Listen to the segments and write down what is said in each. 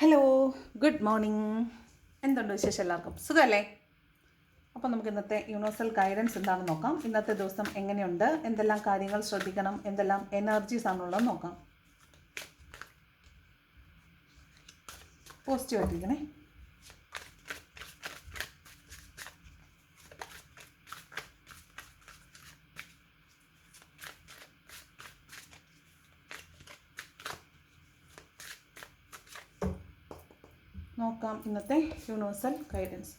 Hello good morning എന്തുണ്ട് വിശേഷം എല്ലാവർക്കും? സുഖമല്ലേ അപ്പോൾ നമുക്ക് ഇന്നത്തെ യൂണിവേഴ്സൽ ഗൈഡൻസ് എന്താണെന്ന് നോക്കാം. ഇന്നത്തെ ദിവസം എങ്ങനെയുണ്ട്? എന്തെല്ലാം കാര്യങ്ങൾ ശ്രദ്ധിക്കണം? എന്തെല്ലാം എനർജീസ് ആണുള്ളത് നോക്കാം. പോസിറ്റീവ് ആയിട്ടിരിക്കണേ. നോക്കാം ഇന്നത്തെ യൂണിവേഴ്സൽ ഗൈഡൻസ്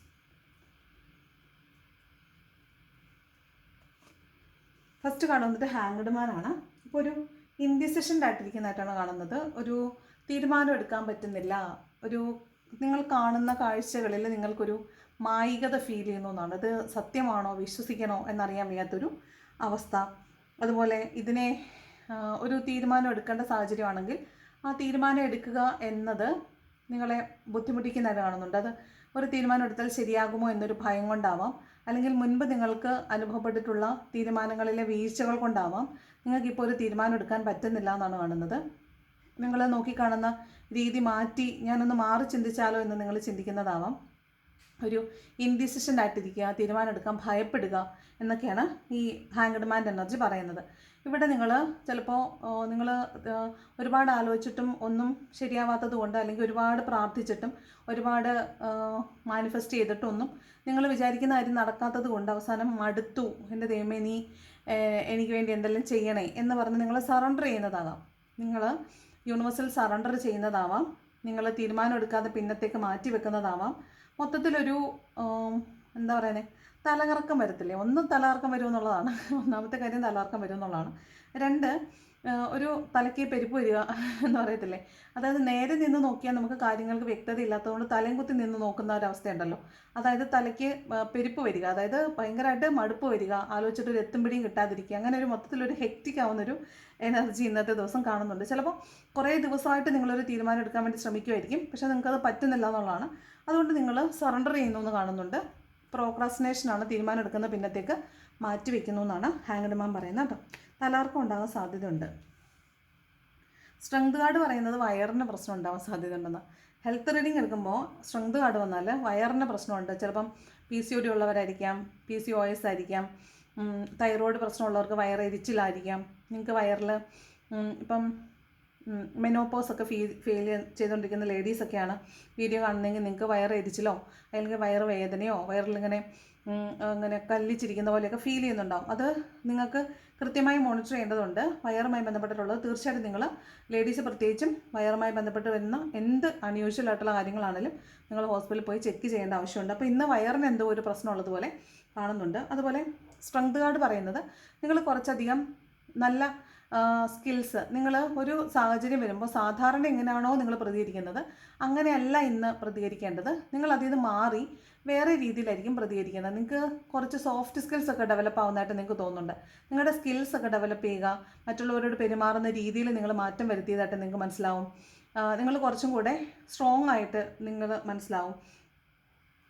ഫസ്റ്റ് കാണുന്നത് ഹാങ്ഡ് മാനാണ് ഇപ്പോൾ ഒരു ഇൻഡിസിഷന്റെ കാണുന്നത്. ഒരു തീരുമാനം എടുക്കാൻ പറ്റുന്നില്ല. ഒരു നിങ്ങൾ കാണുന്ന കാഴ്ചകളിൽ നിങ്ങൾക്കൊരു മായികത ഫീൽ ചെയ്യുന്നു എന്നാണ്. ഇത് സത്യമാണോ വിശ്വസിക്കണോ എന്നറിയാൻ വയ്യാത്തൊരു അവസ്ഥ. അതുപോലെ ഇതിനെ ഒരു തീരുമാനം എടുക്കേണ്ട സാഹചര്യമാണെങ്കിൽ ആ തീരുമാനം എടുക്കുക എന്നത് നിങ്ങളെ ബുദ്ധിമുട്ടിക്കുന്നതായിട്ട് കാണുന്നുണ്ട് അത് ഒരു തീരുമാനം എടുത്താൽ ശരിയാകുമോ എന്നൊരു ഭയം കൊണ്ടാവാം. അല്ലെങ്കിൽ മുൻപ് നിങ്ങൾക്ക് അനുഭവപ്പെട്ടിട്ടുള്ള തീരുമാനങ്ങളിലെ വീഴ്ചകൾ കൊണ്ടാവാം. നിങ്ങൾക്കിപ്പോൾ ഒരു തീരുമാനം എടുക്കാൻ പറ്റുന്നില്ല എന്നാണ് കാണുന്നത്. നിങ്ങൾ നോക്കിക്കാണുന്ന രീതി മാറ്റി ഞാനൊന്ന് മാറി ചിന്തിച്ചാലോ എന്ന് നിങ്ങൾ ചിന്തിക്കുന്നതാവാം. ഒരു ഇൻഡിസിഷൻ ആയിട്ടിരിക്കുക തീരുമാനം എടുക്കാൻ ഭയപ്പെടുക എന്നൊക്കെയാണ് ഈ ഹാങ്ഡ് മാൻ എനർജി പറയുന്നത്. ഇവിടെ നിങ്ങൾ ചിലപ്പോൾ നിങ്ങൾ ഒരുപാട് ആലോചിച്ചിട്ടും ഒന്നും ശരിയാവാത്തത് കൊണ്ട് അല്ലെങ്കിൽ ഒരുപാട് പ്രാർത്ഥിച്ചിട്ടും ഒരുപാട് മാനിഫെസ്റ്റ് ചെയ്തിട്ടൊന്നും നിങ്ങൾ വിചാരിക്കുന്ന കാര്യം നടക്കാത്തത് കൊണ്ട് അവസാനം മടുത്തു. എന്റെ ദൈവമേ നീ എനിക്ക് വേണ്ടി എന്തെല്ലാം ചെയ്യണേ എന്ന് പറഞ്ഞ് നിങ്ങൾ സറണ്ടർ ചെയ്യുന്നതാകാം. നിങ്ങൾ യൂണിവേഴ്സൽ സറണ്ടർ ചെയ്യുന്നതാവാം. നിങ്ങൾ തീരുമാനം എടുക്കാതെ പിന്നത്തേക്ക് മാറ്റി വെക്കുന്നതാവാം. മൊത്തത്തിലൊരു എന്താ പറയുന്നത് തലകറക്കം വരത്തില്ലേ? ഒന്ന് തലകറക്കം വരും എന്നുള്ളതാണ്. ഒന്നാമത്തെ കാര്യം തലകറക്കം വരും എന്നുള്ളതാണ്. രണ്ട് ഒരു തലയ്ക്ക് പെരുപ്പ് വരിക എന്ന് പറയത്തില്ലേ? അതായത് നേരെ നിന്ന് നോക്കിയാൽ നമുക്ക് കാര്യങ്ങൾക്ക് വ്യക്തത ഇല്ലാത്തതുകൊണ്ട് തലയും കുത്തി നിന്ന് നോക്കുന്ന ഒരവസ്ഥയുണ്ടല്ലോ. അതായത് തലയ്ക്ക് പെരുപ്പ് വരിക അതായത് ഭയങ്കരമായിട്ട് മടുപ്പ് വരിക ആലോചിച്ചിട്ട് ഒരു എത്തും പിടിയും കിട്ടാതിരിക്കുക അങ്ങനെ ഒരു മൊത്തത്തിലൊരു ഹെക്റ്റിക് ആവുന്നൊരു എനർജി ഇന്നത്തെ ദിവസം കാണുന്നുണ്ട്. ചിലപ്പോൾ കുറേ ദിവസമായിട്ട് നിങ്ങളൊരു തീരുമാനം എടുക്കാൻ വേണ്ടി ശ്രമിക്കുമായിരിക്കും പക്ഷേ നിങ്ങൾക്കത് പറ്റുന്നില്ല എന്നുള്ളതാണ്. അതുകൊണ്ട് നിങ്ങൾ സറണ്ടർ ചെയ്യുന്നു എന്ന് കാണുന്നുണ്ട്. പ്രോക്രാസ്റ്റിനേഷനാണ് തീരുമാനം എടുക്കുന്ന പിന്നത്തേക്ക് മാറ്റി വെക്കുന്നു എന്നാണ് ഹാങ്ഡ് മാൻ പറയുന്നത് കേട്ടോ. തലാർക്കം ഉണ്ടാകാൻ സാധ്യതയുണ്ട്. സ്ട്രെങ്ത് കാർഡ് പറയുന്നത് വയറിന് പ്രശ്നം ഉണ്ടാവാൻ സാധ്യതയുണ്ടെന്ന്. ഹെൽത്ത് റീഡിങ് എടുക്കുമ്പോൾ സ്ട്രെങ്ത് കാർഡ് വന്നാൽ വയറിന് പ്രശ്നമുണ്ട്. ചിലപ്പം പി സി ഒ ഡി ഉള്ളവരായിരിക്കാം പി സി ഒ എസ് ആയിരിക്കാം തൈറോയ്ഡ് പ്രശ്നമുള്ളവർക്ക് വയറെരിച്ചിലായിരിക്കാം. നിങ്ങൾക്ക് വയറിൽ ഇപ്പം മെനോപ്പോസ് ഒക്കെ ഫീ ഫീൽ ചെയ്തുകൊണ്ടിരിക്കുന്ന ലേഡീസൊക്കെയാണ് വീഡിയോ കാണുന്നതെങ്കിൽ നിങ്ങൾക്ക് വയറ് എരിച്ചിലോ അല്ലെങ്കിൽ വയറ് വേദനയോ വയറിലിങ്ങനെ അങ്ങനെ കല്ലിച്ചിരിക്കുന്ന പോലെയൊക്കെ ഫീൽ ചെയ്യുന്നുണ്ടാവും. അത് നിങ്ങൾക്ക് കൃത്യമായി മോണിറ്റർ ചെയ്യേണ്ടതുണ്ട്. വയറുമായി ബന്ധപ്പെട്ടിട്ടുള്ളത് തീർച്ചയായിട്ടും നിങ്ങൾ ലേഡീസ് പ്രത്യേകിച്ചും വയറുമായി ബന്ധപ്പെട്ട് വരുന്ന എന്ത് അൺയൂഷ്വൽ ആയിട്ടുള്ള കാര്യങ്ങളാണെങ്കിലും നിങ്ങൾ ഹോസ്പിറ്റലിൽ പോയി ചെക്ക് ചെയ്യേണ്ട ആവശ്യമുണ്ട്. അപ്പോൾ ഇന്ന് വയറിന് എന്തോ ഒരു പ്രശ്നം ഉള്ളതുപോലെ കാണുന്നുണ്ട്. അതുപോലെ സ്ട്രെങ്ത് കാർഡ് പറയുന്നത് നിങ്ങൾ കുറച്ചധികം നല്ല സ്കിൽസ് നിങ്ങൾ ഒരു സാഹചര്യം വരുമ്പോൾ സാധാരണ എങ്ങനെയാണോ നിങ്ങൾ പ്രതികരിക്കുന്നത് അങ്ങനെയല്ല ഇന്ന് പ്രതികരിക്കേണ്ടത്. നിങ്ങൾ അതിൽ നിന്ന് മാറി വേറെ രീതിയിലായിരിക്കും പ്രതികരിക്കുന്നത്. നിങ്ങൾക്ക് കുറച്ച് സോഫ്റ്റ് സ്കിൽസ് ഒക്കെ ഡെവലപ്പ് ആവുന്നതായിട്ട് നിങ്ങൾക്ക് തോന്നുന്നുണ്ട്. നിങ്ങളുടെ സ്കിൽസ് ഒക്കെ ഡെവലപ്പ് ചെയ്യുക മറ്റുള്ളവരോട് പെരുമാറുന്ന രീതിയിൽ നിങ്ങൾ മാറ്റം വരുത്തിയതായിട്ട് നിങ്ങൾക്ക് മനസ്സിലാവും. നിങ്ങൾ കുറച്ചും കൂടെ സ്ട്രോങ് ആയിട്ട് നിങ്ങൾ മനസ്സിലാവും.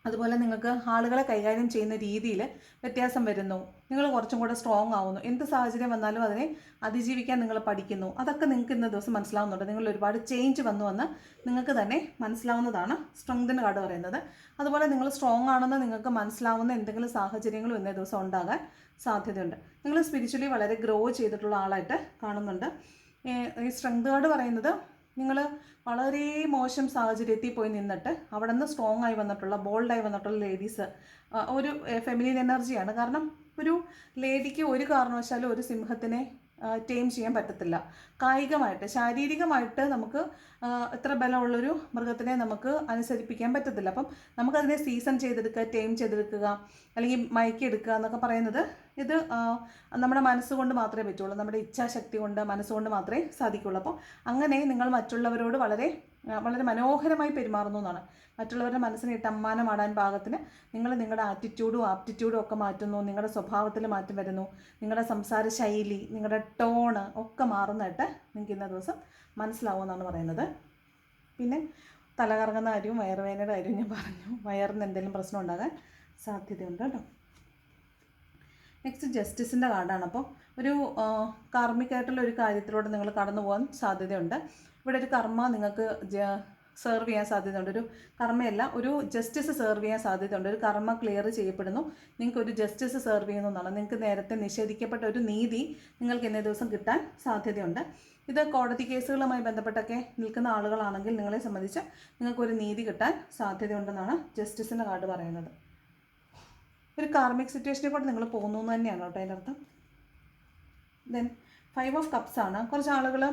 അതുപോലെ നിങ്ങൾക്ക് ആളുകളെ കൈകാര്യം ചെയ്യുന്ന രീതിയിൽ വ്യത്യാസം വരുന്നു. നിങ്ങൾ കുറച്ചും കൂടെ സ്ട്രോങ് ആവുന്നു. എന്ത് സാഹചര്യം വന്നാലും അതിനെ അതിജീവിക്കാൻ നിങ്ങൾ പഠിക്കുന്നു. അതൊക്കെ നിങ്ങൾക്ക് ഇന്ന ദിവസം മനസ്സിലാവുന്നുണ്ട്. നിങ്ങൾ ഒരുപാട് ചേഞ്ച് വന്നു എന്ന് നിങ്ങൾക്ക് തന്നെ മനസ്സിലാവുന്നതാണ് സ്ട്രെങ്തിന് കാർഡ് പറയുന്നത്. അതുപോലെ നിങ്ങൾ സ്ട്രോങ് ആണെന്ന് നിങ്ങൾക്ക് മനസ്സിലാവുന്ന എന്തെങ്കിലും സാഹചര്യങ്ങളും ഇന്നേ ദിവസം ഉണ്ടാകാൻ സാധ്യതയുണ്ട്. നിങ്ങൾ സ്പിരിച്വലി വളരെ ഗ്രോ ചെയ്തിട്ടുള്ള ആളായിട്ട് കാണുന്നുണ്ട്. ഈ സ്ട്രെങ്ത് കാർഡ് പറയുന്നത് നിങ്ങൾ വളരെ മോശം സാഹചര്യത്തിൽ പോയി നിന്നിട്ട് അവിടെ നിന്ന് സ്ട്രോങ് ആയി വന്നിട്ടുള്ള ബോൾഡായി വന്നിട്ടുള്ള ലേഡീസ് ഒരു ഫെമിനിൻ എനർജിയാണ് കാരണം ഒരു ലേഡിക്ക് ഒരു കാരണവശാലും ഒരു സിംഹത്തിനെ ടേം ചെയ്യാൻ പറ്റത്തില്ല. കായികമായിട്ട് ശാരീരികമായിട്ട് നമുക്ക് എത്ര ബലമുള്ളൊരു മൃഗത്തിനെ നമുക്ക് അനുസരിപ്പിക്കാൻ പറ്റത്തില്ല. അപ്പം നമുക്കതിനെ സീസൺ ചെയ്തെടുക്കുക ടേം ചെയ്തെടുക്കുക അല്ലെങ്കിൽ മയക്കിയെടുക്കുക എന്നൊക്കെ പറയുന്നത് ഇത് നമ്മുടെ മനസ്സുകൊണ്ട് മാത്രമേ പറ്റുള്ളൂ. നമ്മുടെ ഇച്ഛാശക്തി കൊണ്ട് മനസ്സുകൊണ്ട് മാത്രമേ സാധിക്കുള്ളൂ അപ്പോൾ അങ്ങനെ നിങ്ങൾ മറ്റുള്ളവരോട് വളരെ വളരെ മനോഹരമായി പെരുമാറുന്നു എന്നാണ്. മറ്റുള്ളവരുടെ മനസ്സിനെ ഇട്ട് അമ്മാനമാടാൻ പാകത്തിന് നിങ്ങൾ നിങ്ങളുടെ ആറ്റിറ്റ്യൂഡും ആപ്റ്റിറ്റ്യൂഡും ഒക്കെ മാറ്റുന്നു നിങ്ങളുടെ സ്വഭാവത്തിൽ മാറ്റം വരുന്നു നിങ്ങളുടെ സംസാര ശൈലി നിങ്ങളുടെ ടോണ് ഒക്കെ മാറുന്നതായിട്ട് നിങ്ങൾക്ക് ഇന്ന ദിവസം മനസ്സിലാവുമെന്നാണ് പറയുന്നത്. പിന്നെ തലകറങ്ങുന്ന കാര്യവും വയറുവേദനയുടെ കാര്യവും ഞാൻ പറഞ്ഞു. വയറിന് എന്തെങ്കിലും പ്രശ്നം ഉണ്ടാകാൻ സാധ്യതയുണ്ട് കേട്ടോ. നെക്സ്റ്റ് ജസ്റ്റിസിന്റെ കാർഡാണ്. അപ്പോൾ ഒരു കാർമ്മികമായിട്ടുള്ള ഒരു കാര്യത്തിലൂടെ നിങ്ങൾ കടന്നു പോകാൻ സാധ്യതയുണ്ട്. ഇവിടെ ഒരു കർമ്മ നിങ്ങൾക്ക് സെർവ് ചെയ്യാൻ സാധ്യതയുണ്ട്. ഒരു കർമ്മയല്ല ഒരു ജസ്റ്റിസ് സെർവ് ചെയ്യാൻ സാധ്യതയുണ്ട്. ഒരു കർമ്മ ക്ലിയർ ചെയ്യപ്പെടുന്നു. നിങ്ങൾക്ക് ഒരു ജസ്റ്റിസ് സെർവ് ചെയ്യുന്നു എന്നാണ്. നിങ്ങൾക്ക് നേരത്തെ നിഷേധിക്കപ്പെട്ട ഒരു നീതി നിങ്ങൾക്ക് ഇന്നേ ദിവസം കിട്ടാൻ സാധ്യതയുണ്ട്. ഇത് കോടതി കേസുകളുമായി ബന്ധപ്പെട്ടൊക്കെ നിൽക്കുന്ന ആളുകളാണെങ്കിൽ നിങ്ങളെ സംബന്ധിച്ച് നിങ്ങൾക്കൊരു നീതി കിട്ടാൻ സാധ്യതയുണ്ടെന്നാണ് ജസ്റ്റിസിന്റെ കാർഡ് പറയുന്നത്. ഒരു കാർമിക് സിറ്റുവേഷനെ കൂടെ നിങ്ങൾ പോകുന്നു എന്ന് തന്നെയാണ് കേട്ടോ അതിന്റെ അർത്ഥം. ദെൻ ഫൈവ് ഓഫ് കപ്സ് ആണ്. കുറച്ച് ആളുകൾ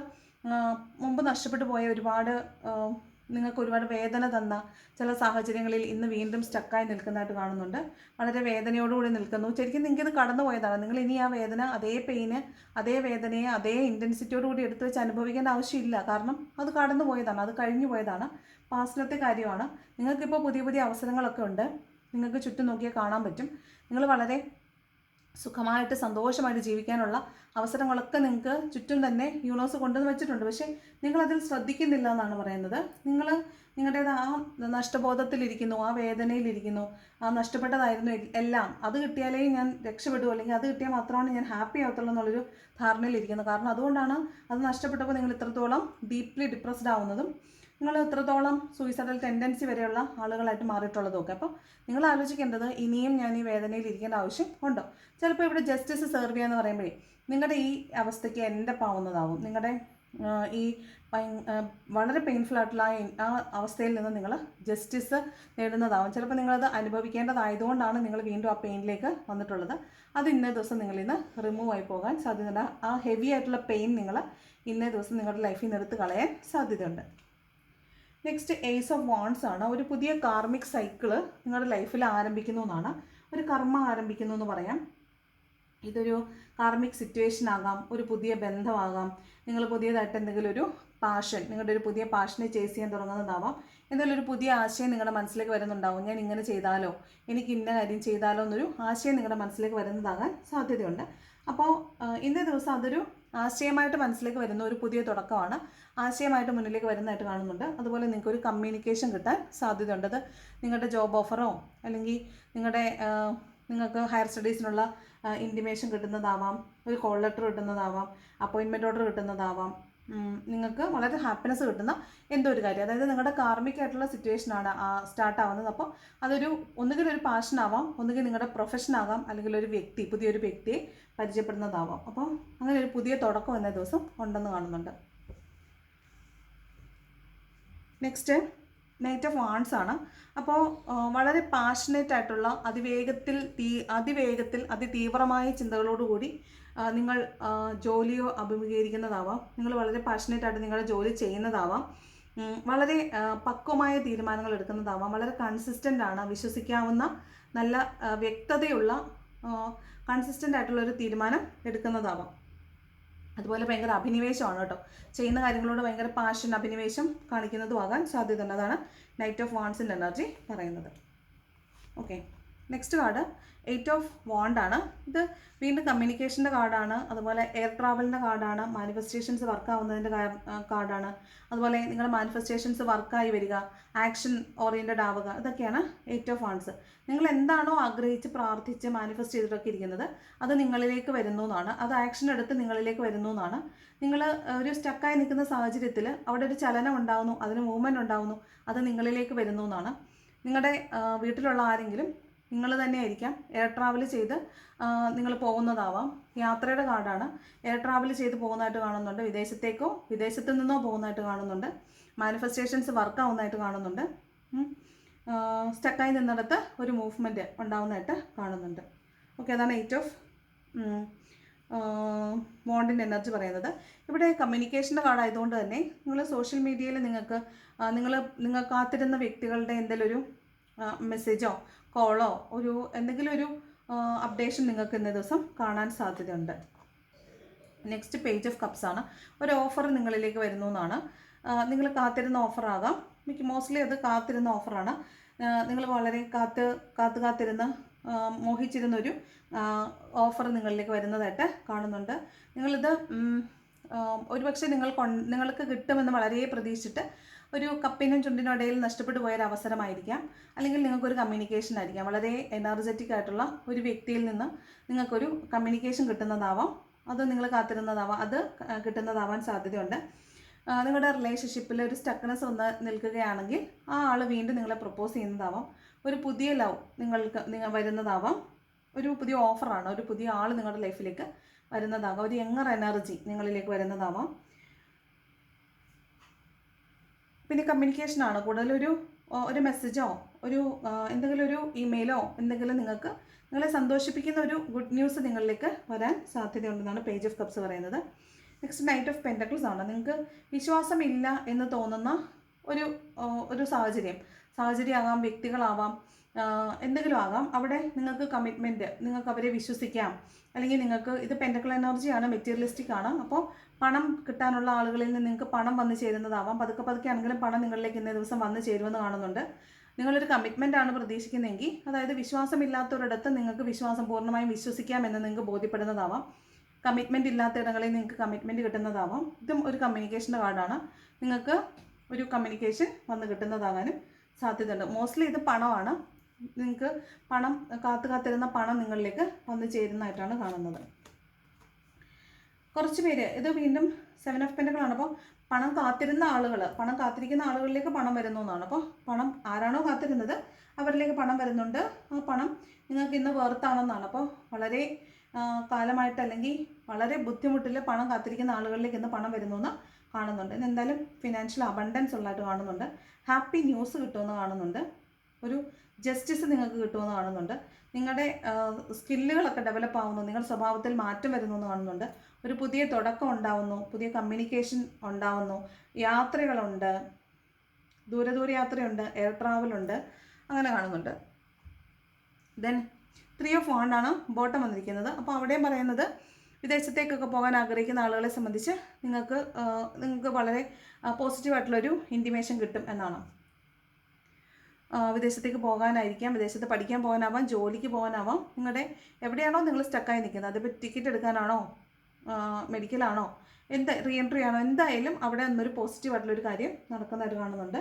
മുമ്പ് നഷ്ടപ്പെട്ടു പോയ ഒരുപാട് നിങ്ങൾക്ക് ഒരുപാട് വേദന തന്ന ചില സാഹചര്യങ്ങളിൽ ഇന്ന് വീണ്ടും സ്റ്റക്കായി നിൽക്കുന്നതായിട്ട് കാണുന്നുണ്ട്. വളരെ വേദനയോടുകൂടി നിൽക്കുന്നു. ശരിക്കും നിങ്ങൾക്ക് ഇത് കടന്നു പോയതാണ്. നിങ്ങൾ ഇനി ആ വേദന അതേ പെയിന് അതേ വേദനയെ അതേ ഇന്റൻസിറ്റിയോടുകൂടി എടുത്തു വെച്ച് അനുഭവിക്കേണ്ട ആവശ്യമില്ല. കാരണം അത് കടന്നു പോയതാണ് അത് കഴിഞ്ഞു പോയതാണ്. പാസ്റ്റിലത്തെ കാര്യമാണ്. നിങ്ങൾക്കിപ്പോൾ പുതിയ പുതിയ അവസരങ്ങളൊക്കെ ഉണ്ട്. നിങ്ങൾക്ക് ചുറ്റും നോക്കിയാൽ കാണാൻ പറ്റും. നിങ്ങൾ വളരെ സുഖമായിട്ട് സന്തോഷമായിട്ട് ജീവിക്കാനുള്ള അവസരങ്ങളൊക്കെ നിങ്ങൾക്ക് ചുറ്റും തന്നെ യൂണിവേഴ്സ് കൊണ്ടുവന്ന് വെച്ചിട്ടുണ്ട്. പക്ഷേ നിങ്ങളതിൽ ശ്രദ്ധിക്കുന്നില്ല എന്നാണ് പറയുന്നത്. നിങ്ങൾ നിങ്ങളുടേത് ആ നഷ്ടബോധത്തിലിരിക്കുന്നു ആ വേദനയിലിരിക്കുന്നു ആ നഷ്ടപ്പെട്ടതായിരുന്നു എല്ലാം. അത് കിട്ടിയാലേ ഞാൻ രക്ഷപ്പെടൂ അല്ലെങ്കിൽ അത് കിട്ടിയാൽ മാത്രമാണ് ഞാൻ ഹാപ്പി ആവത്തുള്ളൂ എന്നുള്ളൊരു ധാരണയിലിരിക്കുന്നത് കാരണം അതുകൊണ്ടാണ് അത് നഷ്ടപ്പെട്ടപ്പോൾ നിങ്ങൾ ഇത്രത്തോളം ഡീപ്ലി ഡിപ്രസ്ഡ് ആവുന്നതും നിങ്ങൾ എത്രത്തോളം സൂയിസൈഡൽ ടെൻഡൻസി വരെയുള്ള ആളുകളായിട്ട് മാറിയിട്ടുള്ളത് അപ്പോൾ നിങ്ങൾ ആലോചിക്കേണ്ടത് ഇനിയും ഞാൻ ഈ വേദനയിൽ ഇരിക്കേണ്ട ആവശ്യം ഉണ്ടോ? ചിലപ്പോൾ ഇവിടെ ജസ്റ്റിസ് സെർവ് ചെയ്യാന്ന് പറയുമ്പോഴേ നിങ്ങളുടെ ഈ അവസ്ഥയ്ക്ക് എന്റെ പാവുന്നതാവും. നിങ്ങളുടെ ഈ വളരെ പെയിൻഫുൾ ആയിട്ടുള്ള ആ അവസ്ഥയിൽ നിന്ന് നിങ്ങൾ ജസ്റ്റിസ് നേടുന്നതാവും. ചിലപ്പോൾ നിങ്ങളത് അനുഭവിക്കേണ്ടതായതുകൊണ്ടാണ് നിങ്ങൾ വീണ്ടും ആ പെയിനിലേക്ക് വന്നിട്ടുള്ളത്. അത് ഇന്നേ ദിവസം നിങ്ങളിൽ റിമൂവ് ആയി പോകാൻ സാധ്യതയുണ്ട്. ആ ഹെവി ആയിട്ടുള്ള പെയിൻ നിങ്ങൾ ഇന്നേ ദിവസം നിങ്ങളുടെ ലൈഫിൽ നിന്ന് എടുത്ത് കളയാൻ സാധ്യതയുണ്ട്. നെക്സ്റ്റ് ഏസ് ഓഫ് വാൺസ് ആണ്. ഒരു പുതിയ കാർമിക് സൈക്കിൾ നിങ്ങളുടെ ലൈഫിൽ ആരംഭിക്കുന്നു എന്നാണ്. ഒരു കർമ്മ ആരംഭിക്കുന്നു എന്ന് പറയാം. ഇതൊരു കാർമിക് സിറ്റുവേഷൻ ആകാം ഒരു പുതിയ ബന്ധമാകാം. നിങ്ങൾ പുതിയതായിട്ട് എന്തെങ്കിലും ഒരു പാഷൻ നിങ്ങളുടെ ഒരു പുതിയ പാഷനെ ചേസ് ചെയ്യാൻ തുടങ്ങുന്നതാവാം. എന്തെങ്കിലും ഒരു പുതിയ ആശയം നിങ്ങളുടെ മനസ്സിലേക്ക് വരുന്നുണ്ടാവും. ഞാൻ ഇങ്ങനെ ചെയ്താലോ? എനിക്ക് ഇന്ന കാര്യം ചെയ്താലോ എന്നൊരു ആശയം നിങ്ങളുടെ മനസ്സിലേക്ക് വരുന്നതാകാൻ സാധ്യതയുണ്ട്. അപ്പോൾ ഇന്നേ ദിവസം അതൊരു ആശയമായിട്ട് മനസ്സിലേക്ക് വരുന്ന ഒരു പുതിയ തുടക്കമാണ്. ആശയമായിട്ട് മുന്നിലേക്ക് വരുന്നതായിട്ട് കാണുന്നുണ്ട്. അതുപോലെ നിങ്ങൾക്ക് ഒരു കമ്മ്യൂണിക്കേഷൻ കിട്ടാൻ സാധ്യതയുണ്ട്. അത് നിങ്ങളുടെ ജോബ് ഓഫറോ അല്ലെങ്കിൽ നിങ്ങളുടെ നിങ്ങൾക്ക് ഹയർ സ്റ്റഡീസിനുള്ള ഇന്റിമേഷൻ കിട്ടുന്നതാവാം ഒരു കോൾ ലെറ്റർ കിട്ടുന്നതാവാം അപ്പോയിൻമെന്റ് ഓർഡർ കിട്ടുന്നതാവാം നിങ്ങൾക്ക് വളരെ ഹാപ്പിനെസ് കിട്ടുന്ന എന്തോ ഒരു കാര്യം. അതായത് നിങ്ങളുടെ കാർമിക് ആയിട്ടുള്ള സിറ്റുവേഷനാണ് സ്റ്റാർട്ട് ആവുന്നത്. അപ്പോൾ അതൊരു ഒന്നുകിൽ ഒരു പാഷൻ ആവാം ഒന്നുകിൽ നിങ്ങളുടെ പ്രൊഫഷൻ ആകാം അല്ലെങ്കിൽ ഒരു വ്യക്തി പുതിയൊരു വ്യക്തിയെ പരിചയപ്പെടുന്നതാവാം. അപ്പോൾ അങ്ങനെ ഒരു പുതിയ തുടക്കം എന്ന ദിവസം ഉണ്ടെന്ന് കാണുന്നുണ്ട്. നെക്സ്റ്റ് നൈറ്റ് ഓഫ് വാൺസ് ആണ്. അപ്പോൾ വളരെ പാഷനേറ്റ് ആയിട്ടുള്ള അതിവേഗത്തിൽ തീ അതിവേഗത്തിൽ അതിതീവ്രമായ ചിന്തകളോടുകൂടി ആ, നിങ്ങൾ ജോലിയോ അഭിമുഖീകരിക്കുന്നതാവാം. നിങ്ങൾ വളരെ പാഷനേറ്റ് ആയിട്ട് നിങ്ങളുടെ ജോലി ചെയ്യുന്നതാവാം. വളരെ പക്വമായ തീരുമാനങ്ങൾ എടുക്കുന്നതാവാം. വളരെ കൺസിസ്റ്റന്റ് ആണ് വിശ്വസിക്കാവുന്ന നല്ല വ്യക്തതയുള്ള കൺസിസ്റ്റന്റ് ആയിട്ടുള്ള ഒരു തീരുമാനം എടുക്കുന്നതാവാം. അതുപോലെ ഭയങ്കര അഭിനിവേശമാണ് കേട്ടോ. ചെയ്യുന്ന കാര്യങ്ങളോട് ഭയങ്കര പാഷൻ അഭിനിവേശം കാണിക്കുന്നതും ആകാൻ സാധ്യതയുണ്ട് അതാണ് നൈറ്റ് ഓഫ് വാൺസിന്റെ എനർജി പറയുന്നത്. Okay next card eight of വാണ്ടാണ് ഇത് വീണ്ടും കമ്മ്യൂണിക്കേഷന്റെ കാർഡാണ് അതുപോലെ എയർ ട്രാവലിന്റെ കാർഡാണ് മാനിഫെസ്റ്റേഷൻസ് വർക്ക് ആവുന്നതിന്റെ കാർഡാണ് അതുപോലെ നിങ്ങളുടെ മാനിഫെസ്റ്റേഷൻസ് വർക്കായി വരിക. ആക്ഷൻ ഓറിയന്റഡ് ആവുക. ഇതൊക്കെയാണ് എയ്റ്റ് ഓഫ് വാൺസ് നിങ്ങൾ എന്താണോ ആഗ്രഹിച്ച് പ്രാർത്ഥിച്ച് മാനിഫെസ്റ്റ് ചെയ്തിട്ടൊക്കെ ഇരിക്കുന്നത് അത് നിങ്ങളിലേക്ക് വരുന്നു എന്നാണ്. അത് ആക്ഷൻ എടുത്ത് നിങ്ങളിലേക്ക് വരുന്നു എന്നാണ്. നിങ്ങൾ ഒരു സ്റ്റക്കായി നിൽക്കുന്ന സാഹചര്യത്തിൽ അവിടെ ഒരു ചലനം ഉണ്ടാകുന്നു അതിന് മൂവ്മെന്റ് ഉണ്ടാകുന്നു അത് നിങ്ങളിലേക്ക് വരുന്നു എന്നാണ്. നിങ്ങളുടെ വീട്ടിലുള്ള ആരെങ്കിലും നിങ്ങൾ തന്നെ ആയിരിക്കാം എയർ ട്രാവൽ ചെയ്ത് നിങ്ങൾ പോകുന്നതാവാം. യാത്രയുടെ കാർഡാണ് എയർ ട്രാവൽ ചെയ്ത് പോകുന്നതായിട്ട് കാണുന്നുണ്ട്. വിദേശത്തേക്കോ വിദേശത്ത് നിന്നോ പോകുന്നതായിട്ട് കാണുന്നുണ്ട്. മാനിഫെസ്റ്റേഷൻസ് വർക്ക് ആവുന്നതായിട്ട് കാണുന്നുണ്ട്. സ്റ്റക്കായി നിന്നിടത്ത് ഒരു മൂവ്മെന്റ് ഉണ്ടാവുന്നതായിട്ട് കാണുന്നുണ്ട്. ഓക്കെ അതാണ് എയ്റ്റ് ഓഫ് മോണ്ടിന്റെ എനർജി പറയുന്നത്. ഇവിടെ കമ്മ്യൂണിക്കേഷന്റെ കാർഡായതുകൊണ്ട് തന്നെ നിങ്ങൾ സോഷ്യൽ മീഡിയയിൽ നിങ്ങൾക്ക് നിങ്ങൾ നിങ്ങൾ കാത്തിരുന്ന വ്യക്തികളുടെ എന്തെങ്കിലും ഒരു മെസ്സേജോ കോളോ ഒരു എന്തെങ്കിലും ഒരു അപ്ഡേഷൻ നിങ്ങൾക്ക് ഇന്ന ദിവസം കാണാൻ സാധ്യതയുണ്ട്. നെക്സ്റ്റ് പേജ് ഓഫ് കപ്സ് ആണ്. ഒരു ഓഫർ നിങ്ങളിലേക്ക് വരുന്നു എന്നാണ്. നിങ്ങൾ കാത്തിരുന്ന ഓഫർ ഓഫറാകാം മിക്ക മോസ്റ്റ്ലി അത് കാത്തിരുന്ന ഓഫറാണ് നിങ്ങൾ വളരെ കാത്ത് കാത്തു കാത്തിരുന്ന് മോഹിച്ചിരുന്നൊരു ഓഫർ നിങ്ങളിലേക്ക് വരുന്നതായിട്ട് കാണുന്നുണ്ട്. നിങ്ങളിത് ഒരുപക്ഷെ നിങ്ങൾ നിങ്ങൾക്ക് കിട്ടുമെന്ന് വളരെ പ്രതീക്ഷിച്ചിട്ട് ഒരു കപ്പിനും ചുണ്ടിനും ഇടയിൽ നഷ്ടപ്പെട്ടു പോയൊരു അവസരമായിരിക്കാം. അല്ലെങ്കിൽ നിങ്ങൾക്കൊരു കമ്മ്യൂണിക്കേഷൻ ആയിരിക്കാം. വളരെ എനർജറ്റിക് ആയിട്ടുള്ള ഒരു വ്യക്തിയിൽ നിന്ന് നിങ്ങൾക്കൊരു കമ്മ്യൂണിക്കേഷൻ കിട്ടുന്നതാവാം. അത് നിങ്ങൾ കാത്തിരുന്നതാവാം. അത് കിട്ടുന്നതാവാൻ സാധ്യതയുണ്ട്. നിങ്ങളുടെ റിലേഷൻഷിപ്പിൽ ഒരു സ്റ്റക്നെസ് വന്ന് നിൽക്കുകയാണെങ്കിൽ ആ ആൾ വീണ്ടും നിങ്ങളെ പ്രപ്പോസ് ചെയ്യുന്നതാവാം. ഒരു പുതിയ ലവ് നിങ്ങൾക്ക് നിങ്ങൾ വരുന്നതാവാം. ഒരു പുതിയ ഓഫറാണ് ഒരു പുതിയ ആൾ നിങ്ങളുടെ ലൈഫിലേക്ക് വരുന്നതാകാം ഒരു യങ്ങർ എനർജി നിങ്ങളിലേക്ക് വരുന്നതാവാം. പിന്നെ കമ്മ്യൂണിക്കേഷനാണ് കൂടുതലൊരു ഒരു മെസ്സേജോ ഒരു എന്തെങ്കിലും ഒരു ഇമെയിലോ എന്തെങ്കിലും നിങ്ങൾക്ക് നിങ്ങളെ സന്തോഷിപ്പിക്കുന്ന ഒരു ഗുഡ് ന്യൂസ് നിങ്ങളിലേക്ക് വരാൻ സാധ്യതയുണ്ടെന്നാണ് പേജ് ഓഫ് കപ്സ് പറയുന്നത്. നെക്സ്റ്റ് നൈറ്റ് ഓഫ് പെന്റക്കിൾസ് ആണ്. നിങ്ങൾക്ക് വിശ്വാസമില്ല എന്ന് തോന്നുന്ന ഒരു ഒരു സാഹചര്യം. സാഹചര്യമാകാം വ്യക്തികളാവാം. എന്തെങ്കിലും ആകാം. അവിടെ നിങ്ങൾക്ക് കമ്മിറ്റ്മെന്റ് നിങ്ങൾക്ക് അവരെ വിശ്വസിക്കാം. അല്ലെങ്കിൽ നിങ്ങൾക്ക് ഇത് പെൻഡക്കൽ എനർജിയാണ് മെറ്റീരിയലിസ്റ്റിക് ആണ്. അപ്പോൾ പണം കിട്ടാനുള്ള ആളുകളിൽ നിന്ന് നിങ്ങൾക്ക് പണം വന്നു ചേരുന്നതാവാം. പതുക്കെ പതുക്കെ ആണെങ്കിലും പണം നിങ്ങളിലേക്ക് ഇന്ന ദിവസം വന്നു ചേരുമെന്ന് കാണുന്നുണ്ട്. നിങ്ങളൊരു കമ്മിറ്റ്മെന്റ് ആണ് പ്രതീക്ഷിക്കുന്നതെങ്കിൽ അതായത് വിശ്വാസമില്ലാത്തൊരിടത്ത് നിങ്ങൾക്ക് വിശ്വാസം പൂർണമായും വിശ്വസിക്കാമെന്ന് നിങ്ങൾക്ക് ബോധ്യപ്പെടുന്നതാവാം. കമ്മിറ്റ്മെന്റ് ഇല്ലാത്ത ഇടങ്ങളിൽ നിങ്ങൾക്ക് കമ്മിറ്റ്മെന്റ് കിട്ടുന്നതാവാം. ഇതും ഒരു കമ്മ്യൂണിക്കേഷന്റെ കാർഡാണ്. നിങ്ങൾക്ക് ഒരു കമ്മ്യൂണിക്കേഷൻ വന്ന് കിട്ടുന്നതാകാനും സാധ്യതയുണ്ട്. മോസ്റ്റ്ലി ഇത് പണമാണ്. നിങ്ങൾക്ക് പണം കാത്തു കാത്തിരുന്ന പണം നിങ്ങളിലേക്ക് വന്നു ചേരുന്നതായിട്ടാണ് കാണുന്നത്. കുറച്ച് പേര് ഇത് വീണ്ടും സെവൻ ഓഫ് പെന്റുകളാണ് അപ്പോൾ പണം കാത്തിരുന്ന ആളുകൾ പണം കാത്തിരിക്കുന്ന ആളുകളിലേക്ക് പണം വരുന്നു എന്നാണ്. അപ്പോൾ പണം ആരാണോ കാത്തിരുന്നത് അവരിലേക്ക് പണം വരുന്നുണ്ട്. ആ പണം നിങ്ങൾക്ക് ഇന്ന് വേർത്താണെന്നാണ് അപ്പോൾ വളരെ കാലമായിട്ട് അല്ലെങ്കിൽ വളരെ ബുദ്ധിമുട്ടിൽ പണം കാത്തിരിക്കുന്ന ആളുകളിലേക്ക് ഇന്ന് പണം വരുന്നു എന്ന് കാണുന്നുണ്ട്. എന്തായാലും ഫിനാൻഷ്യൽ അബണ്ടൻസ് ഉള്ളതായിട്ട് കാണുന്നുണ്ട്. ഹാപ്പി ന്യൂസ് കിട്ടുമെന്ന് കാണുന്നുണ്ട്. ഒരു ജസ്റ്റിസ് നിങ്ങൾക്ക് കിട്ടുമെന്ന് കാണുന്നുണ്ട്. നിങ്ങളുടെ സ്കില്ലുകളൊക്കെ ഡെവലപ്പ് ആവുന്നു നിങ്ങളുടെ സ്വഭാവത്തിൽ മാറ്റം വരുന്നു എന്ന് കാണുന്നുണ്ട്. ഒരു പുതിയ തുടക്കം ഉണ്ടാവുന്നു പുതിയ കമ്മ്യൂണിക്കേഷൻ ഉണ്ടാവുന്നു യാത്രകളുണ്ട് ദൂരെ ദൂരെ യാത്രയുണ്ട് എയർ ട്രാവലുണ്ട് അങ്ങനെ കാണുന്നുണ്ട്. ദെൻ ത്രീ ഓഫ് ആണ് ബോട്ടം വന്നിരിക്കുന്നത്. അപ്പോൾ അവിടെയും പറയുന്നത് വിദേശത്തേക്കൊക്കെ പോകാൻ ആഗ്രഹിക്കുന്ന ആളുകളെ സംബന്ധിച്ച് നിങ്ങൾക്ക് നിങ്ങൾക്ക് വളരെ പോസിറ്റീവായിട്ടുള്ളൊരു ഇന്റിമേഷൻ കിട്ടും എന്നാണ്. വിദേശത്തേക്ക് പോകാനായിരിക്കാം വിദേശത്ത് പഠിക്കാൻ പോകാനാവാം ജോലിക്ക് പോകാനാവാം. നിങ്ങളുടെ എവിടെയാണോ നിങ്ങൾ സ്റ്റക്കായി നിൽക്കുന്നത് അതിപ്പോൾ ടിക്കറ്റ് എടുക്കാനാണോ? മെഡിക്കലാണോ എന്ത് റീ എൻട്രി ആണോ? എന്തായാലും അവിടെ നിന്നൊരു പോസിറ്റീവായിട്ടുള്ളൊരു കാര്യം നടക്കുന്നതായിട്ട് കാണുന്നുണ്ട്.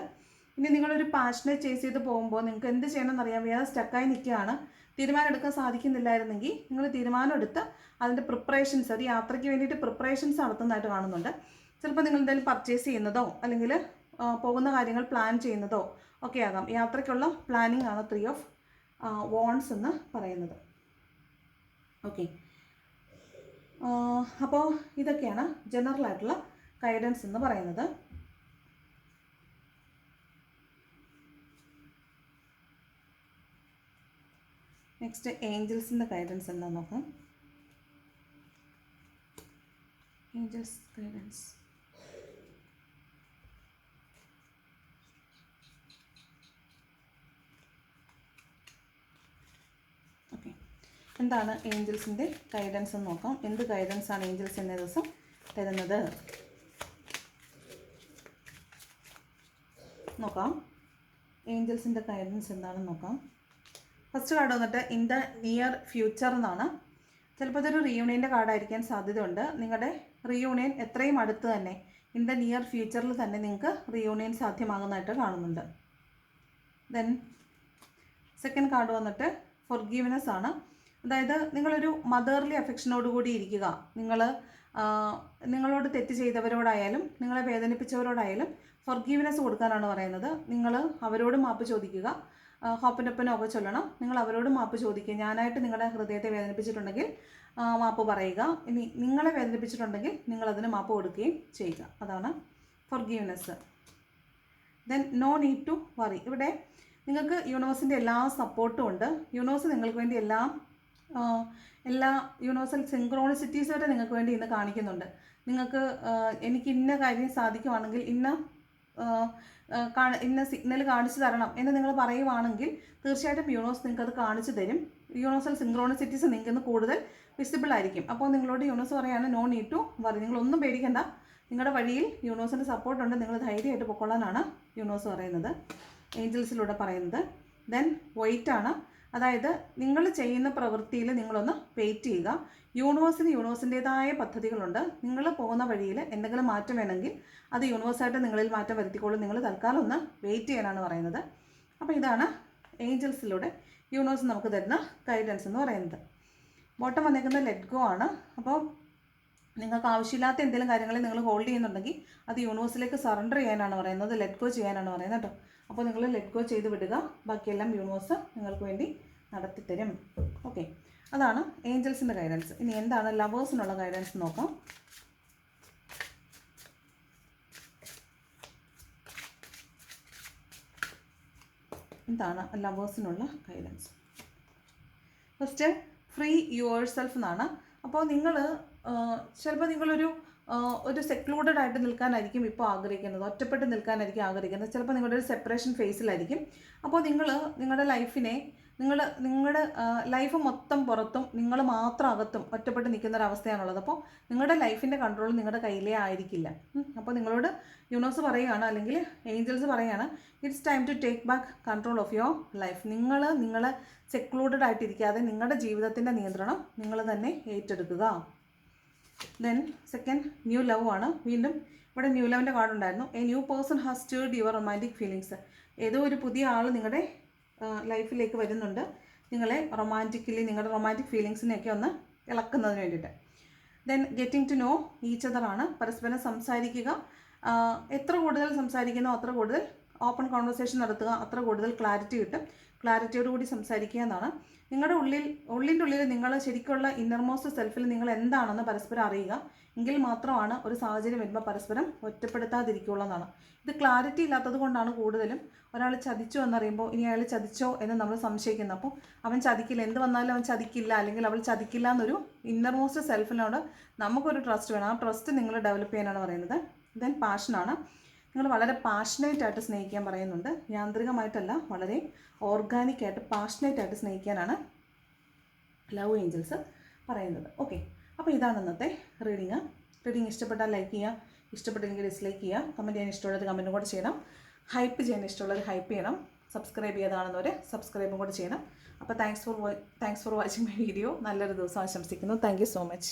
ഇനി നിങ്ങളൊരു പാഷനെ ചേസ് ചെയ്ത് പോകുമ്പോൾ നിങ്ങൾക്ക് എന്ത് ചെയ്യണമെന്ന് അറിയാൻ വയ്യാതെ സ്റ്റക്കായി നിൽക്കുകയാണ്. തീരുമാനം എടുക്കാൻ സാധിക്കുന്നില്ലായിരുന്നെങ്കിൽ നിങ്ങൾ തീരുമാനം എടുത്ത് അതിന്റെ പ്രിപ്പറേഷൻസ് അത് യാത്രയ്ക്ക് വേണ്ടിയിട്ട് പ്രിപ്പറേഷൻസ് നടത്തുന്നതായിട്ട് കാണുന്നുണ്ട്. ചിലപ്പോൾ നിങ്ങൾ എന്തെങ്കിലും പർച്ചേസ് ചെയ്യുന്നതോ അല്ലെങ്കിൽ പോകുന്ന കാര്യങ്ങൾ പ്ലാൻ ചെയ്യുന്നതോ ഒക്കെ ആകാം. യാത്രയ്ക്കുള്ള പ്ലാനിങ് ആണ് ത്രീ ഓഫ് വോൺസ് എന്ന് പറയുന്നത്. ഓക്കെ അപ്പോൾ ഇതൊക്കെയാണ് ജനറൽ ആയിട്ടുള്ള ഗൈഡൻസ് എന്ന് പറയുന്നത്. നെക്സ്റ്റ് ഏഞ്ചൽസിന്റെ ഗൈഡൻസ് എന്താ നോക്കാം. ഏഞ്ചൽസ് ഗൈഡൻസ് ഓക്കെ എന്താണ് ഏഞ്ചൽസിന്റെ ഗൈഡൻസ് എന്ന് നോക്കാം. എന്ത് ഗൈഡൻസ് ആണ് ഏഞ്ചൽസ് എന്ന ദിവസം തരുന്നത്? നോക്കാം. ഏഞ്ചൽസിന്റെ ഗൈഡൻസ് എന്താണെന്ന് നോക്കാം. ഫസ്റ്റ് കാർഡ് വന്നിട്ട് ഇൻ ദ നിയർ ഫ്യൂച്ചർ എന്നാണ്. ചിലപ്പോൾ ഇതൊരു റീയൂണിയന്റെ കാർഡായിരിക്കാൻ സാധ്യതയുണ്ട്. നിങ്ങളുടെ റിയൂണിയൻ എത്രയും അടുത്ത് തന്നെ ഇൻ ദ നിയർ ഫ്യൂച്ചറിൽ തന്നെ നിങ്ങൾക്ക് റിയൂണിയൻ സാധ്യമാകുന്നതായിട്ട് കാണുന്നുണ്ട്. ദെൻ സെക്കൻഡ് കാർഡ് വന്നിട്ട് ഫൊർഗീവ്നെസ് ആണ്. അതായത് നിങ്ങളൊരു മദർലി അഫെക്ഷനോട് കൂടി ഇരിക്കുക. നിങ്ങൾ നിങ്ങളോട് തെറ്റ് ചെയ്തവരോടായാലും നിങ്ങളെ വേദനിപ്പിച്ചവരോടായാലും ഫൊർഗീവ്നെസ് കൊടുക്കാനാണ് പറയുന്നത്. നിങ്ങൾ അവരോട് മാപ്പ് ചോദിക്കുക. ഹോപ്പനൊപ്പനോ ഒക്കെ ചൊല്ലണം. നിങ്ങൾ അവരോട് മാപ്പ് ചോദിക്കുക. ഞാനായിട്ട് നിങ്ങളുടെ ഹൃദയത്തെ വേദനിപ്പിച്ചിട്ടുണ്ടെങ്കിൽ മാപ്പ് പറയുക. ഇനി നിങ്ങളെ വേദനിപ്പിച്ചിട്ടുണ്ടെങ്കിൽ നിങ്ങളതിന് മാപ്പ് കൊടുക്കുകയും ചെയ്യുക. അതാണ് forgiveness then no need to worry ഇവിടെ നിങ്ങൾക്ക് യൂണിവേഴ്സിന്റെ എല്ലാ സപ്പോർട്ടും ഉണ്ട്. യൂണിവേഴ്സ് നിങ്ങൾക്ക് വേണ്ടി എല്ലാം എല്ലാ യൂണിവേഴ്സൽ സിങ്ക്രോണിസിറ്റീസ് വരെ നിങ്ങൾക്ക് വേണ്ടി ഇന്ന് കാണിക്കുന്നുണ്ട്. നിങ്ങൾക്ക് എനിക്ക് ഇന്ന കാര്യം സാധിക്കുവാണെങ്കിൽ ഇന്ന ഇന്ന സിഗ്നൽ കാണിച്ചു തരണം എന്ന് നിങ്ങൾ പറയുവാണെങ്കിൽ തീർച്ചയായിട്ടും യൂണിവേഴ്സ് നിങ്ങൾക്ക് അത് കാണിച്ചു തരും. യൂണിവേഴ്സൽ സിങ്ക്രോണിസിറ്റീസ് നിങ്ങൾക്ക് ഇന്ന് കൂടുതൽ വിസിബിൾ ആയിരിക്കും. അപ്പോൾ നിങ്ങളോട് യൂണിവേഴ്സ് പറയാണ് നോ നീഡ് ടു വറി നിങ്ങളൊന്നും പേടിക്കണ്ട. നിങ്ങളുടെ വഴിയിൽ യൂണിവേഴ്സിന്റെ സപ്പോർട്ട് ഉണ്ട്. നിങ്ങൾ ധൈര്യമായിട്ട് പൊക്കോളാനാണ് യൂണിവേഴ്സ് പറയുന്നത്. ഏഞ്ചൽസിലൂടെ പറയുന്നത്. ദെൻ വൈറ്റ് ആണ്. അതായത് നിങ്ങൾ ചെയ്യുന്ന പ്രവൃത്തിയിൽ നിങ്ങളൊന്ന് വെയിറ്റ് ചെയ്യുക. യൂണിവേഴ്സിന് യൂണിവേഴ്സിന്റേതായ പദ്ധതികളുണ്ട്. നിങ്ങൾ പോകുന്ന വഴിയിൽ എന്തെങ്കിലും മാറ്റം വേണമെങ്കിൽ അത് യൂണിവേഴ്സായിട്ട് നിങ്ങളിൽ മാറ്റം വരുത്തിക്കോളും. നിങ്ങൾ തൽക്കാലം ഒന്ന് വെയിറ്റ് ചെയ്യാനാണ് പറയുന്നത്. അപ്പോൾ ഇതാണ് ഏഞ്ചൽസിലൂടെ യൂണിവേഴ്സ് നമുക്ക് തരുന്ന ഗൈഡൻസ് എന്ന് പറയുന്നത്. ബോട്ടം വന്നേക്കുന്ന ലെറ്റ് ഗോ ആണ്. അപ്പോൾ നിങ്ങൾക്ക് ആവശ്യമില്ലാത്ത എന്തെങ്കിലും കാര്യങ്ങൾ നിങ്ങൾ ഹോൾഡ് ചെയ്യുന്നുണ്ടെങ്കിൽ അത് യൂണിവേഴ്സിലേക്ക് സറണ്ടർ ചെയ്യാനാണ് പറയുന്നത്. ലെറ്റ് ഗോ ചെയ്യാനാണ് പറയുന്നത് കേട്ടോ. അപ്പോൾ നിങ്ങൾ ലെറ്റ് ചെയ്ത് വിടുക. ബാക്കിയെല്ലാം യൂണിവേഴ്സ് നിങ്ങൾക്ക് വേണ്ടി നടത്തിത്തരും ഓക്കെ അതാണ് ഏഞ്ചൽസിന്റെ ഗൈഡൻസ് ഇനി എന്താണ് ലവേഴ്സിനുള്ള ഗൈഡൻസ് നോക്കാം. എന്താണ് ലവേഴ്സിനുള്ള guidance first free yourself എന്നാണ്. അപ്പോൾ നിങ്ങൾ ചിലപ്പോൾ നിങ്ങളൊരു ഒരു സെക്ലൂഡഡ് ആയിട്ട് നിൽക്കാനായിരിക്കും ഇപ്പോൾ ആഗ്രഹിക്കുന്നത്. ഒറ്റപ്പെട്ട് നിൽക്കാനായിരിക്കും ആഗ്രഹിക്കുന്നത്. ചിലപ്പോൾ നിങ്ങളുടെ ഒരു സെപ്പറേഷൻ ഫേസിലായിരിക്കും അപ്പോൾ നിങ്ങൾ നിങ്ങളുടെ ലൈഫിനെ നിങ്ങൾ നിങ്ങളുടെ ലൈഫ് മൊത്തം പുറത്തും നിങ്ങൾ മാത്രം അകത്തും ഒറ്റപ്പെട്ട് നിൽക്കുന്ന ഒരു അപ്പോൾ നിങ്ങളുടെ ലൈഫിന്റെ കൺട്രോൾ നിങ്ങളുടെ കയ്യിലേ ആയിരിക്കില്ല. അപ്പോൾ നിങ്ങളോട് യൂണിവേഴ്സ് പറയുകയാണ് അല്ലെങ്കിൽ ഏഞ്ചൽസ് പറയുകയാണ് it's time to take back control of your life നിങ്ങൾ നിങ്ങളെ സെക്ലൂഡഡ് ആയിട്ടിരിക്കാതെ നിങ്ങളുടെ ജീവിതത്തിന്റെ നിയന്ത്രണം നിങ്ങൾ തന്നെ ഏറ്റെടുക്കുക. ദെൻ സെക്കൻഡ് ന്യൂ ലവ് ആണ്. വീണ്ടും ഇവിടെ ന്യൂ ലവിന്റെ കാർഡ് ഉണ്ടായിരുന്നു a new person has stirred your romantic feelings ഏതോ ഒരു പുതിയ ആൾ നിങ്ങളുടെ ലൈഫിലേക്ക് വരുന്നുണ്ട്. നിങ്ങളെ റൊമാന്റിക്കലി നിങ്ങളുടെ റൊമാന്റിക് ഫീലിങ്സിനെയൊക്കെ ഒന്ന് ഇളക്കുന്നതിന് വേണ്ടിയിട്ട്. Then getting to know each other ആണ്. പരസ്പരം സംസാരിക്കുക. എത്ര കൂടുതൽ സംസാരിക്കുന്നോ അത്ര കൂടുതൽ ഓപ്പൺ കോൺവെർസേഷൻ നടത്തുക. അത്ര കൂടുതൽ ക്ലാരിറ്റി കിട്ടും. ക്ലാരിറ്റിയോടുകൂടി സംസാരിക്കുക എന്നാണ്. നിങ്ങളുടെ ഉള്ളിൽ ഉള്ളിന്റെ ഉള്ളിൽ നിങ്ങൾ ശരിക്കുള്ള ഇന്നർമോസ്റ്റ് സെൽഫിൽ നിങ്ങൾ എന്താണെന്ന് പരസ്പരം അറിയുക. എങ്കിൽ മാത്രമാണ് ഒരു സാഹചര്യം വരുമ്പോൾ പരസ്പരം ഒറ്റപ്പെടുത്താതിരിക്കുള്ളതാണ് ഇത് ക്ലാരിറ്റി ഇല്ലാത്തത് കൊണ്ടാണ് കൂടുതലും ഒരാൾ ചതിച്ചോ എന്നറിയുമ്പോൾ ഇനി അയാൾ ചതിച്ചോ എന്ന് നമ്മൾ സംശയിക്കുന്നത്. അപ്പോൾ അവൻ ചതിക്കില്ല. എന്ത് വന്നാലും അവൻ ചതിക്കില്ല. അല്ലെങ്കിൽ അവൾ ചതിക്കില്ല എന്നൊരു ഇന്നർമോസ്റ്റ് സെൽഫിനോട് നമുക്കൊരു ട്രസ്റ്റ് വേണം. ആ ട്രസ്റ്റ് നിങ്ങൾ ഡെവലപ്പ് ചെയ്യാനാണ് പറയുന്നത്. ദെൻ പാഷനാണ് നിങ്ങൾ വളരെ പാഷനേറ്റ് ആയിട്ട് സ്നേഹിക്കാൻ പറയുന്നുണ്ട്. യാന്ത്രികമായിട്ടല്ല വളരെ ഓർഗാനിക്കായിട്ട് പാഷനേറ്റ് ആയിട്ട് സ്നേഹിക്കാനാണ് ലവ് ഏഞ്ചൽസ് പറയുന്നത്. ഓക്കെ അപ്പോൾ ഇതാണ് ഇന്നത്തെ റീഡിങ് റീഡിങ് ഇഷ്ടപ്പെട്ടാൽ ലൈക്ക് ചെയ്യുക. ഇഷ്ടപ്പെട്ടെങ്കിൽ ഡിസ്ലൈക്ക് ചെയ്യുക. കമന്റ് ചെയ്യാൻ ഇഷ്ടമുള്ളത് കമന്റും കൂടെ ചെയ്യണം. ഹൈപ്പ് ചെയ്യാൻ ഇഷ്ടമുള്ളത് ഹൈപ്പ് ചെയ്യണം. സബ്സ്ക്രൈബ് ചെയ്താണെന്നവർ സബ്സ്ക്രൈബും കൂടെ ചെയ്യണം. അപ്പോൾ thanks for thanks for watching my video നല്ലൊരു ദിവസം ആശംസിക്കുന്നു. Thank so much